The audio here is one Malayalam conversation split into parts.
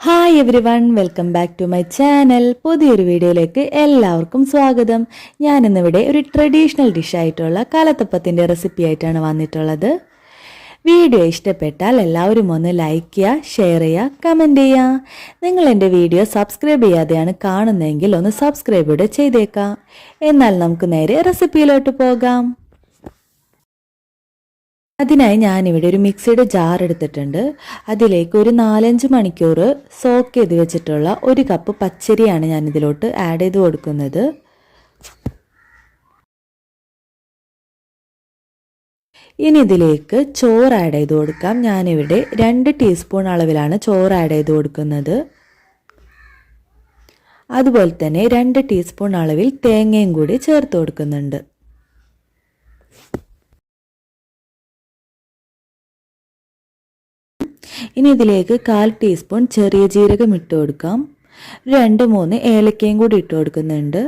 Hi everyone welcome back to my channel പുതിയൊരു വീഡിയോയിലേക്ക് എല്ലാവർക്കും സ്വാഗതം. ഞാൻ ഇന്നിവിടെ ഒരു ട്രഡീഷണൽ ഡിഷായിട്ടുള്ള കാലത്തപ്പത്തിന്റെ റെസിപ്പി ആയിട്ടാണ് വന്നിട്ടുള്ളത്. വീഡിയോ ഇഷ്ടപ്പെട്ടാൽ എല്ലാവരും ഒന്ന് ലൈക്ക് ചെയ്യുക ഷെയർ ചെയ്യുക കമന്റ് ചെയ്യുക. നിങ്ങൾ എന്റെ വീഡിയോ സബ്സ്ക്രൈബ് ചെയ്യാതെയാണ് കാണുന്നതെങ്കിൽ ഒന്ന് സബ്സ്ക്രൈബ് കൂടെ ചെയ്തേക്കാം. എന്നാൽ നമുക്ക് നേരെ റെസിപ്പിയിലോട്ട് പോകാം. അതിനായി ഞാനിവിടെ ഒരു മിക്സിയുടെ ജാർ എടുത്തിട്ടുണ്ട്. അതിലേക്ക് ഒരു നാലഞ്ച് മണിക്കൂർ സോക്ക് ചെയ്ത് വെച്ചിട്ടുള്ള ഒരു കപ്പ് പച്ചരിയാണ് ഞാൻ ഇതിലോട്ട് ആഡ് ചെയ്ത് കൊടുക്കുന്നത്. ഇനി ഇതിലേക്ക് ചോറ് ആഡ് ചെയ്ത് കൊടുക്കാം. ഞാനിവിടെ രണ്ട് ടീസ്പൂൺ അളവിലാണ് ചോറ് ആഡ് ചെയ്ത് കൊടുക്കുന്നത്. അതുപോലെ തന്നെ രണ്ട് ടീസ്പൂൺ അളവിൽ തേങ്ങയും കൂടി ചേർത്ത് കൊടുക്കുന്നുണ്ട്. ഇനി ഇതിലേക്ക് കാൽ ടീസ്പൂൺ ചെറിയ ജീരകം ഇട്ട് കൊടുക്കാം. രണ്ട് മൂന്ന് ഏലക്കയും കൂടി ഇട്ട് കൊടുക്കുന്നുണ്ട്.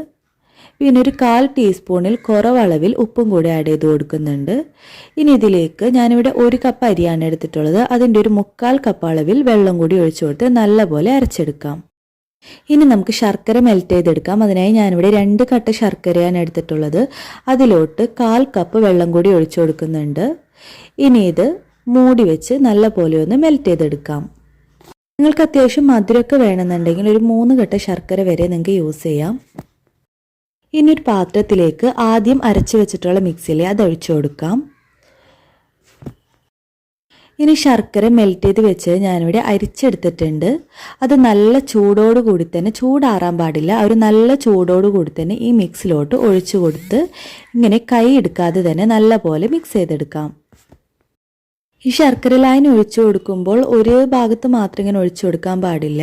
പിന്നെ ഒരു കാൽ ടീസ്പൂണിൽ കുറവളവിൽ ഉപ്പും കൂടി ആഡ് ചെയ്ത് കൊടുക്കുന്നുണ്ട്. ഇനി ഇതിലേക്ക് ഞാനിവിടെ ഒരു കപ്പ് അരിയാണ് എടുത്തിട്ടുള്ളത്. അതിന്റെ ഒരു മുക്കാൽ കപ്പ് അളവിൽ വെള്ളം കൂടി ഒഴിച്ചു കൊടുത്ത് നല്ലപോലെ അരച്ചെടുക്കാം. ഇനി നമുക്ക് ശർക്കര മെൽറ്റ് ചെയ്തെടുക്കാം. അതിനായി ഞാനിവിടെ രണ്ട് കട്ട ശർക്കരയാണ് എടുത്തിട്ടുള്ളത്. അതിലോട്ട് കാൽ കപ്പ് വെള്ളം കൂടി ഒഴിച്ചു കൊടുക്കുന്നുണ്ട്. ഇനി ഇത് മൂടി വെച്ച് നല്ല പോലെ ഒന്ന് മെൽറ്റ് ചെയ്തെടുക്കാം. നിങ്ങൾക്ക് അത്യാവശ്യം മധുരമൊക്കെ വേണമെന്നുണ്ടെങ്കിൽ ഒരു മൂന്ന് കെട്ട ശർക്കര വരെ നിങ്ങൾക്ക് യൂസ് ചെയ്യാം. ഇനി ഒരു പാത്രത്തിലേക്ക് ആദ്യം അരച്ചു വെച്ചിട്ടുള്ള മിക്സിയിൽ അത് ഒഴിച്ചു കൊടുക്കാം. ഇനി ശർക്കര മെൽറ്റ് ചെയ്ത് വെച്ച് ഞാനിവിടെ അരിച്ചെടുത്തിട്ടുണ്ട്. അത് നല്ല ചൂടോട് കൂടി തന്നെ ചൂടാറാൻ പാടില്ല ഒരു നല്ല ചൂടോട് കൂടി തന്നെ ഈ മിക്സിലോട്ട് ഒഴിച്ചു കൊടുത്ത് ഇങ്ങനെ കൈ എടുക്കാതെ തന്നെ നല്ല പോലെ മിക്സ് ചെയ്തെടുക്കാം. ഈ ശർക്കര ലൈൻ ഒഴിച്ചു കൊടുക്കുമ്പോൾ ഒരു ഭാഗത്ത് മാത്രം ഇങ്ങനെ ഒഴിച്ചു കൊടുക്കാൻ പാടില്ല.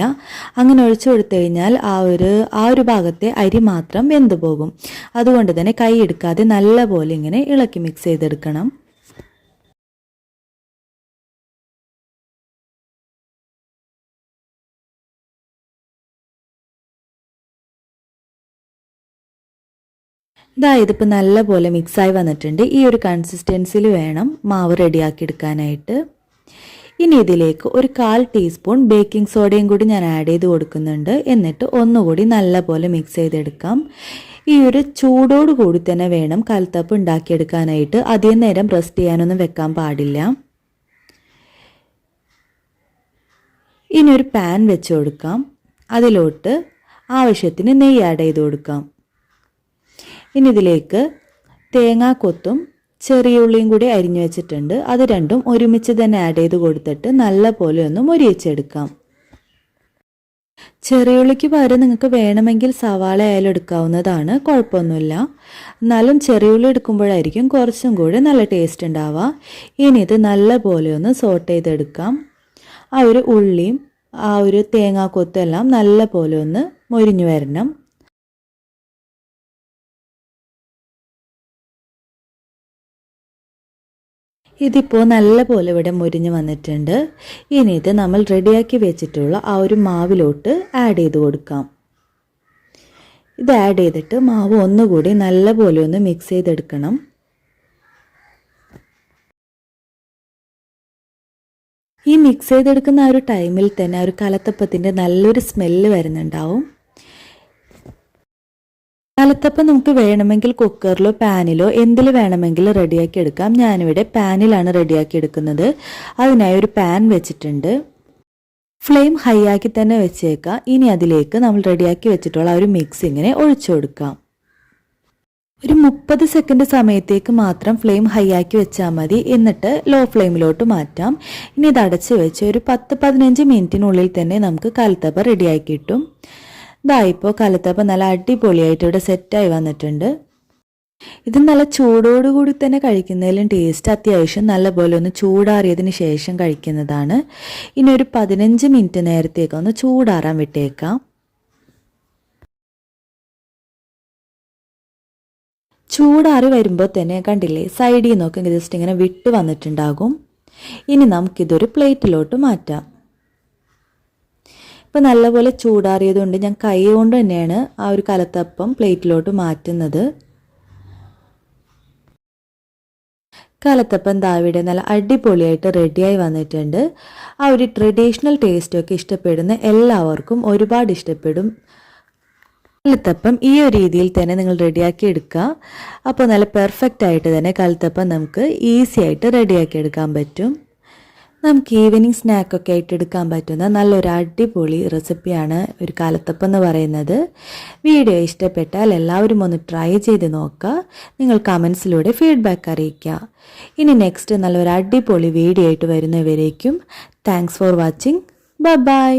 അങ്ങനെ ഒഴിച്ചു കൊടുത്തു കഴിഞ്ഞാൽ ആ ഒരു ആ ഒരു ഭാഗത്തെ അരി മാത്രം വെന്തു പോകും. അതുകൊണ്ട് തന്നെ കൈ എടുക്കാതെ നല്ലപോലെ ഇങ്ങനെ ഇളക്കി മിക്സ് ചെയ്തെടുക്കണം. ഇതാ ഇതിപ്പോൾ നല്ലപോലെ മിക്സായി വന്നിട്ടുണ്ട്. ഈ ഒരു കൺസിസ്റ്റൻസിൽ വേണം മാവ് റെഡിയാക്കി എടുക്കാനായിട്ട് ഇനി ഇതിലേക്ക് ഒരു കാൽ ടീസ്പൂൺ ബേക്കിംഗ് സോഡയും കൂടി ഞാൻ ആഡ് ചെയ്ത് കൊടുക്കുന്നുണ്ട്. എന്നിട്ട് ഒന്നുകൂടി നല്ലപോലെ മിക്സ് ചെയ്തെടുക്കാം. ഈ ഒരു ചൂടോട് കൂടി തന്നെ വേണം കൽത്തപ്പ് ഉണ്ടാക്കിയെടുക്കാനായിട്ട്. അധികം നേരം റെസ്റ്റ് ചെയ്യാനൊന്നും വെക്കാൻ പാടില്ല. ഇനി ഒരു പാൻ വെച്ച് കൊടുക്കാം. അതിലോട്ട് ആവശ്യത്തിന് നെയ്യ് ആഡ് ചെയ്ത് കൊടുക്കാം. ഇനി ഇതിലേക്ക് തേങ്ങാക്കൊത്തും ചെറിയ ഉള്ളിയും കൂടി അരിഞ്ഞു വെച്ചിട്ടുണ്ട്. അത് രണ്ടും ഒരുമിച്ച് തന്നെ ആഡ് ചെയ്ത് കൊടുത്തിട്ട് നല്ല പോലെ ഒന്ന് മൊരിയിച്ചെടുക്കാം. ചെറിയുള്ളിക്ക് പകരം നിങ്ങൾക്ക് വേണമെങ്കിൽ സവാള ആയാലും എടുക്കാവുന്നതാണ് കുഴപ്പമൊന്നുമില്ല. എന്നാലും ചെറിയുള്ളി എടുക്കുമ്പോഴായിരിക്കും കുറച്ചും കൂടി നല്ല ടേസ്റ്റ് ഉണ്ടാവുക. ഇനി ഇത് നല്ല പോലെ ഒന്ന് സോട്ട് ചെയ്തെടുക്കാം. ആ ഒരു ഉള്ളിയും ആ ഒരു തേങ്ങാക്കൊത്തും എല്ലാം നല്ല പോലെ ഒന്ന് മൊരിഞ്ഞു വരണം. ഇതിപ്പോൾ നല്ല പോലെ ഇവിടെ മുരിഞ്ഞ് വന്നിട്ടുണ്ട്. ഇനി ഇത് നമ്മൾ റെഡിയാക്കി വെച്ചിട്ടുള്ള ആ ഒരു മാവിലോട്ട് ആഡ് ചെയ്ത് കൊടുക്കാം. ഇത് ആഡ് ചെയ്തിട്ട് മാവ് ഒന്നുകൂടി നല്ലപോലെ ഒന്ന് മിക്സ് ചെയ്തെടുക്കണം. ഈ മിക്സ് ചെയ്തെടുക്കുന്ന ആ ഒരു ടൈമിൽ തന്നെ ആ ഒരു കലത്തപ്പത്തിന്റെ നല്ലൊരു സ്മെല്ല് വരുന്നുണ്ടാവും. കലത്തപ്പം നമുക്ക് വേണമെങ്കിൽ കുക്കറിലോ പാനിലോ എന്തിൽ വേണമെങ്കിലും റെഡിയാക്കി എടുക്കാം. ഞാനിവിടെ പാനിലാണ് റെഡിയാക്കി എടുക്കുന്നത്. അതിനായി ഒരു പാൻ വെച്ചിട്ടുണ്ട്. ഫ്ലെയിം ഹൈ ആക്കി തന്നെ വെച്ചേക്കാം. ഇനി അതിലേക്ക് നമ്മൾ റെഡിയാക്കി വെച്ചിട്ടുള്ള ഒരു മിക്സിങ്ങിനെ ഒഴിച്ചു കൊടുക്കാം. ഒരു മുപ്പത് സെക്കൻഡ് സമയത്തേക്ക് മാത്രം ഫ്ലെയിം ഹൈ ആക്കി വെച്ചാൽ മതി. എന്നിട്ട് ലോ ഫ്ലെയിമിലോട്ട് മാറ്റാം. ഇനി ഇത് അടച്ച് വെച്ച് ഒരു പത്ത് പതിനഞ്ച് മിനിറ്റിനുള്ളിൽ തന്നെ നമുക്ക് കലത്തപ്പം റെഡിയാക്കി കിട്ടും. ഇതാ ഇപ്പോൾ കലത്തപ്പം നല്ല അടിപൊളിയായിട്ട് ഇവിടെ സെറ്റായി വന്നിട്ടുണ്ട്. ഇത് നല്ല ചൂടോടുകൂടി തന്നെ കഴിക്കുന്നതിലും ടേസ്റ്റ് അത്യാവശ്യം നല്ലപോലെ ഒന്ന് ചൂടാറിയതിന് ശേഷം കഴിക്കുന്നതാണ്. ഇനി ഒരു പതിനഞ്ച് മിനിറ്റ് നേരത്തേക്ക് ഒന്ന് ചൂടാറാൻ വിട്ടേക്കാം. ചൂടാറി വരുമ്പോൾ തന്നെ കണ്ടില്ലേ സൈഡിൽ നിന്നൊക്കെ ജസ്റ്റ് ഇങ്ങനെ വിട്ട് വന്നിട്ടുണ്ടാകും. ഇനി നമുക്കിതൊരു പ്ലേറ്റിലോട്ട് മാറ്റാം. ഇപ്പം നല്ലപോലെ ചൂടാറിയതുകൊണ്ട് ഞാൻ കൈ കൊണ്ട് തന്നെയാണ് ആ ഒരു കലത്തപ്പം പ്ലേറ്റിലോട്ട് മാറ്റുന്നത്. കലത്തപ്പം ദാവിടെ നല്ല അടിപൊളിയായിട്ട് റെഡിയായി വന്നിട്ടുണ്ട്. ആ ഒരു ട്രഡീഷണൽ ടേസ്റ്റൊക്കെ ഇഷ്ടപ്പെടുന്ന എല്ലാവർക്കും ഒരുപാട് ഇഷ്ടപ്പെടും. കലത്തപ്പം ഈ ഒരു രീതിയിൽ തന്നെ നിങ്ങൾ റെഡിയാക്കി എടുക്കുക. അപ്പോൾ നല്ല പെർഫെക്റ്റ് ആയിട്ട് തന്നെ കലത്തപ്പം നമുക്ക് ഈസി ആയിട്ട് റെഡിയാക്കി എടുക്കാൻ പറ്റും. നമുക്ക് ഈവനിങ് സ്നാക്കൊക്കെ ആയിട്ട് എടുക്കാൻ പറ്റുന്ന നല്ലൊരു അടിപൊളി റെസിപ്പിയാണ് ഒരു കാലത്തപ്പം എന്ന് പറയുന്നത്. വീഡിയോ ഇഷ്ടപ്പെട്ടാൽ എല്ലാവരും ഒന്ന് ട്രൈ ചെയ്ത് നോക്കുക. നിങ്ങൾ കമൻസിലൂടെ ഫീഡ്ബാക്ക് അറിയിക്കുക. ഇനി നെക്സ്റ്റ് നല്ലൊരു അടിപൊളി വീഡിയോ ആയിട്ട് വരുന്നവരേക്കും. Thanks for watching bye